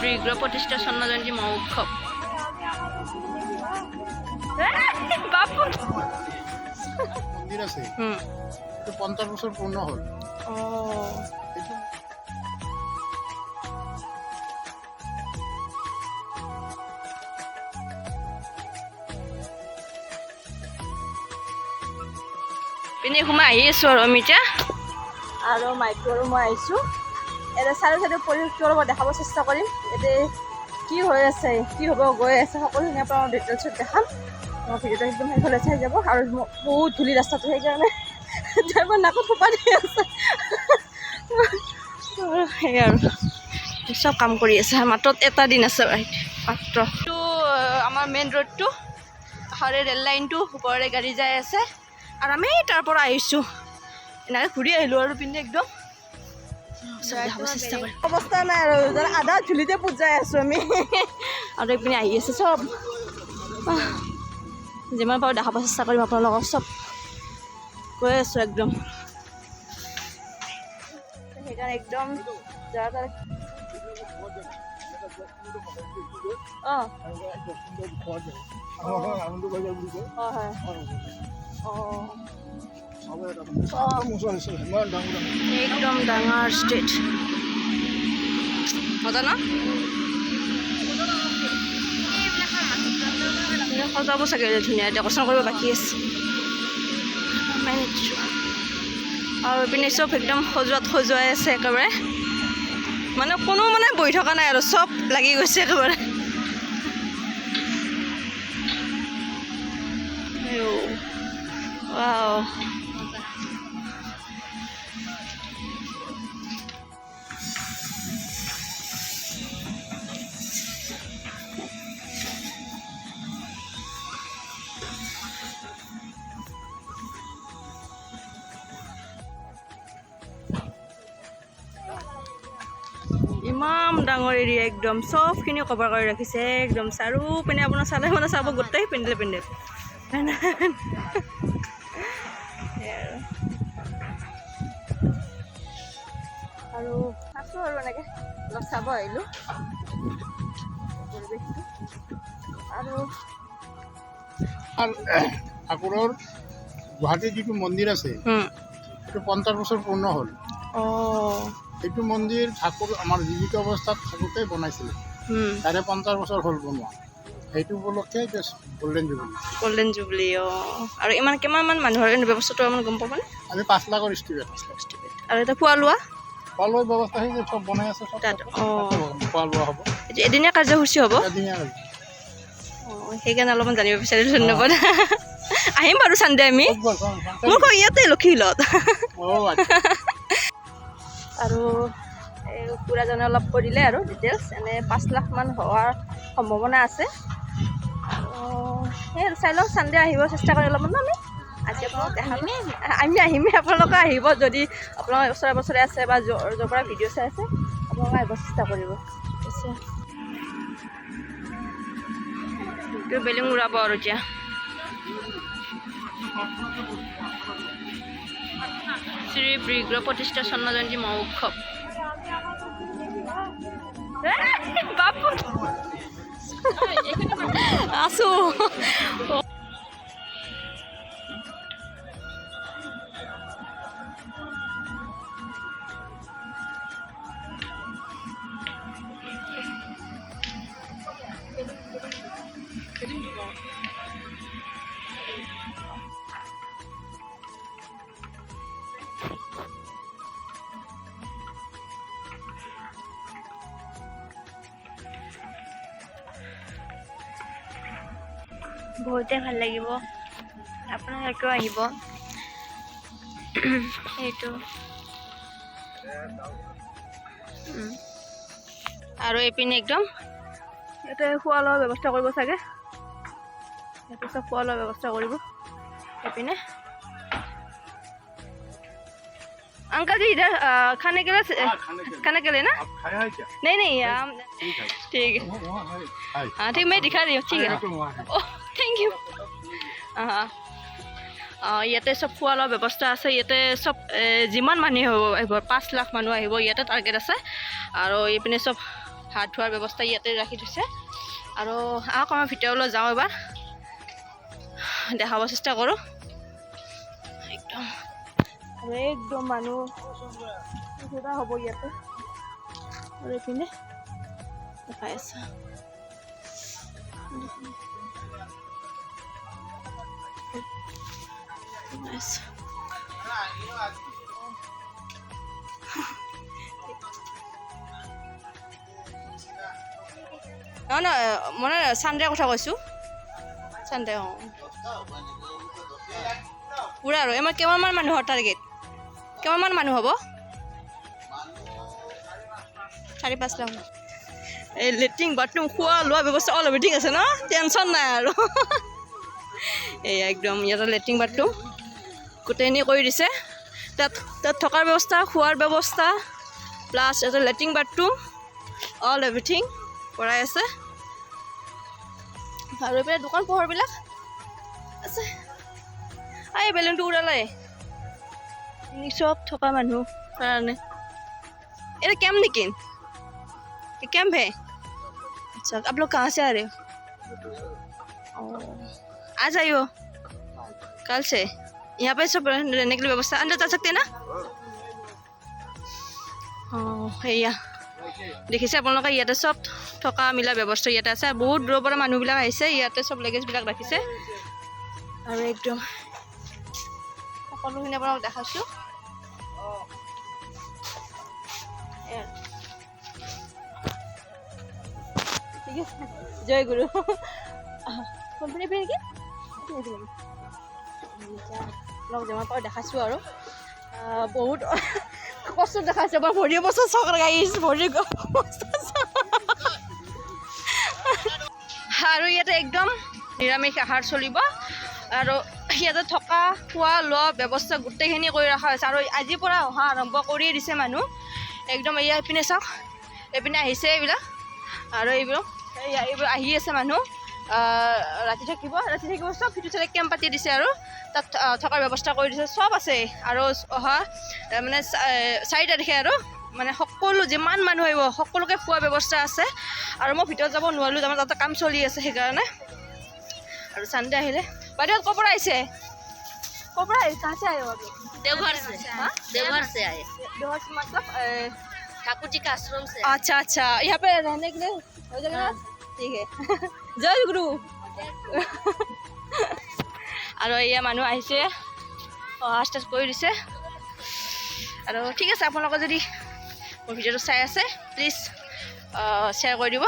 ব্রিগ্ৰ প্ৰতিষ্ঠা স্বৰ্ণ জয়ন্তী মহোৎসৱ বাপু। মন্দিৰ আছে? হুম। পঞ্চাছ বছৰ পূৰ্ণ হ'ল। অ পিনে সোমাই আহি আছোঁ আৰু আমি এতিয়া আৰু মাইকটো আৰু মই আহিছোঁ। এতিয়া চাৰি চাইডে পৰিৱেশটো অলপ দেখাব চেষ্টা কৰিম। ইয়াতে কি হৈ আছে, কি হ'ব, গৈ আছে সকলোখিনি আপোনাৰ ডিটেইলছত দেখাম। মই ভিডিঅ'টো একদম সেইফালে চাই যাব। আৰু বহুত ধূলি ৰাস্তাটো সেইকাৰণে। ড্ৰাইভাৰ নাকত সোপা দি আছে। সেই আৰু। চব কাম কৰি আছে। মাত্ৰত এটা দিন আছে মাত্ৰ। আমাৰ মেইন ৰোডটো কাষৰে ৰেল লাইনটো ওপৰেৰে গাড়ী যাই আছে। আৰু আমি তাৰ পৰা আহিছোঁ। এনেকৈ ঘূৰি আহিলোঁ আৰু পিনে একদম। অৱস্থা নাই আৰু আধা ধূলিতে পুজাই আছোঁ আমি। আৰু এইপিনে আহি আছে চব। যিমান পাৰোঁ দেখাব চেষ্টা কৰিম আপোনালোকক চব। গৈ আছোঁ একদম। সেইকাৰণে একদম অঁ। অঁ। হয় অঁ। একদম ডাঙৰ ষ্টেট মজা ন এনেকৈ সজাব চাগে ধুনীয়া ডেকৰেশ্যন কৰিব বাকী আছে। আৰু এইপিনে চব একদম সজোৱাত সজুৱাই আছে একেবাৰে মানে কোনো মানে বহি থকা নাই আৰু চব লাগি গৈছে একেবাৰে। ৱাও ডাঙৰ এৰিয়া একদম চবখিনি কভাৰ কৰি ৰাখিছে একদম চাৰিওপিনে আপোনাৰ চালে মানে চাব গোটেই পেণ্ডেল পেণ্ডেল আৰু। আছোঁ আৰু এনেকৈ অলপ চাব আহিলোঁ। পৰিৱেশটো আৰু ঠাকুৰৰ গুৱাহাটীত যিটো মন্দিৰ আছে সেইটো পঞ্চাছ বছৰ পূৰ্ণ হ'ল। অঁ। সেইটো মন্দিৰ ঠাকুৰ আমাৰ জীৱিত অৱস্থাত থাকোঁতেই বনাইছিলে। তাৰে পঞ্চাছ বছৰ হ'ল বনোৱা সেইটো উপলক্ষে গল্ডেন জুবলি গল্ডেন জুবলি অঁ। আৰু ইমান কিমানমান মানুহৰ ব্যৱস্থাটো আমাৰ গম পাবনে? আমি পাঁচ লাখৰ ষ্টুডেণ্ট আৰু এটা খোৱা লোৱা খোৱা লোৱাৰ ব্যৱস্থা সেই চব বনাই আছে তাত, অঁ। খোৱা লোৱা হ'ব এদিনীয়া কাৰ্যসূচী হ'ব? এদিনীয়া অঁ সেইকাৰণে অলপমান জানিব বিচাৰিলোঁ ধন্যবাদ। আহিম বাৰু চানডে আমি। মোৰ ইয়াতে আচ্ছা। আৰু এই খুৰাজনে অলপ কৈ দিলে আৰু ডিটেইলছ এনে পাঁচ লাখমান হোৱাৰ সম্ভাৱনা আছে। আৰু সেই আৰু চাই লওঁ চানডে আহিব চেষ্টা কৰি অলপমান আমি। আজি আপোনালোক দেখালোঁ আমি আহিমেই আপোনালোকে আহিব যদি আপোনালোকে ওচৰে বছৰে আছে বা য'ৰ য'ৰ পৰা ভিডিঅ' চাই আছে আপোনালোকে আহিব চেষ্টা কৰিব। ঠিক বেলুন উৰাব আৰু এতিয়া। শ্ৰী বৃগ্র প্রতিষ্ঠা স্বর্ণজয়ন্তী জয়ন্তী মহোৎসৱ বাপু। আছো বহুতে ভাল লাগিব আপোনালোকেও আহিব সেইটো উম। আৰু এইপিনে একদম ইয়াতে খোৱা লোৱাৰ ব্যৱস্থা কৰিব চাগে ইয়াতে চব খোৱা লোৱাৰ ব্যৱস্থা কৰিব এইপিনে अंकल जी इधर अ, खाने के लिए हाँ, खाने के लिए। खाने के लिए ना आप खाया है क्या नहीं नहीं हम ठीक है ठीक है वो वहाँ है है। हाँ ठीक मैं दिखा रही हूँ ठीक है यहाँ पे वहाँ है অহ থেংক ইউ ইয়াতে চব খোৱা লোৱা ব্যৱস্থা আছে। ইয়াতে চব যিমান মানুহ আহিব পাঁচ লাখ মানুহ আহিব ইয়াতে টাৰ্গেট আছে। আৰু এইপিনে চব হাত ধোৱাৰ ব্যৱস্থা ইয়াতে ৰাখি থৈছে। আৰু আহক আমাৰ ভিতৰলৈ যাওঁ এবাৰ। দেখাব চেষ্টা কৰোঁ। একদম। একদম মানুহ হ'ব ইয়াতে। আৰু এইপিনে দেখাই আছে। Nice. নহয় নহয় মানে কথা কৈছোঁ। চানডে অঁ। পূৰা আৰু আমাৰ কিমানমান মানুহৰ টাৰ্গেট কিমানমান মানুহ হ'ব? চাৰি, পাঁচ লাখ এই লেট্ৰিন বাথৰুম খোৱা লোৱা ব্যৱস্থা অল এভৰিথিং আছে ন? টেনশ্যন নাই আৰু। এই একদম ইয়াতে লেট্ৰিন বাথৰুম। গোটেইখিনি কৰি দিছে তাত তাত থকাৰ ব্যৱস্থা খোৱাৰ ব্যৱস্থা প্লাছ এটা লেট্ৰিন বাথৰুম অল এভৰিথিং কৰাই আছে আৰু এইপিনে দোকান পোহাৰবিলাক আছে আ, এই বেলুনটো উৰালে এই চব থকা মানুহ কাৰণে এটা कैंप নেকি ये कैंप है अच्छा आप लोग कहाँ से आ रहे हो आ जाइयो कल से यहाँ पे सब रहने के लिए व्यवस्था अंदर जा सकते हैं ना অঁ সেয়া দেখিছে আপোনালোকে ইয়াতে চব থকা মিলা ব্যৱস্থা ইয়াতে আছে আৰু বহুত দূৰৰ পৰা মানুহবিলাক আহিছে ইয়াতে চব লেগেজবিলাক ৰাখিছে আৰু একদম সকলোখিনি আপোনালোক দেখাইছোঁ এয়া। ঠিক আছে জয় গুৰু কোম্পানী পে নেকি লগ জমা পাই দেখাইছোঁ আৰু। বহুত কষ্ট দেখাইছে মই ভৰি বছৰ চক লগাই আহিছোঁ, ভৰি আৰু ইয়াতে একদম নিৰামিষ আহাৰ চলিব। আৰু ইয়াতে থকা খোৱা লোৱা ব্যৱস্থা গোটেইখিনি কৰি ৰখা হৈছে। আৰু আজিৰ পৰা অহা আৰম্ভ কৰিয়ে দিছে মানুহ। একদম এইপিনে চাওক, এইপিনে আহিছে এইবিলাক। আৰু এইয়া এইবোৰ আহি আছে মানুহ। ৰাতি থাকিব ৰাতি থাকিব চব সিটো চাইডে কেম্প পাতি দিছে আৰু তাত আহ, থকাৰ ব্যৱস্থা কৰি দিছে চব আছে আৰু অহা আহ, মানে চা- আহ, চাৰি তাৰিখে আৰু মানে সকলো যিমান মানুহ আহিব সকলোকে খোৱা ব্যৱস্থা আছে আৰু মই ভিতৰত যাব নোৱাৰিলোঁ তাৰমানে তাতে কাম চলি আছে সেইকাৰণে আৰু চানডে আহিলে বাইদেউ ক'ৰ পৰা আহিছে ক'ৰ পৰা আহিছে কাছে আহিব देवघर से हाँ? देवघर से आए देवर से मतलब अ, ठाकुर जी का आश्रम से अच्छा अच्छा यहाँ पे रहने के लिए हो जाएगा ना ঠিক है জয় গুৰু আৰু এয়া মানুহ আহিছে। অহা ষ্টাৰ্ট কৰি দিছে। আৰু ঠিক আছে, আপোনালোকে যদি মোৰ ভিডিঅ'টো চাই আছে প্লিজ শ্বেয়াৰ কৰি দিব।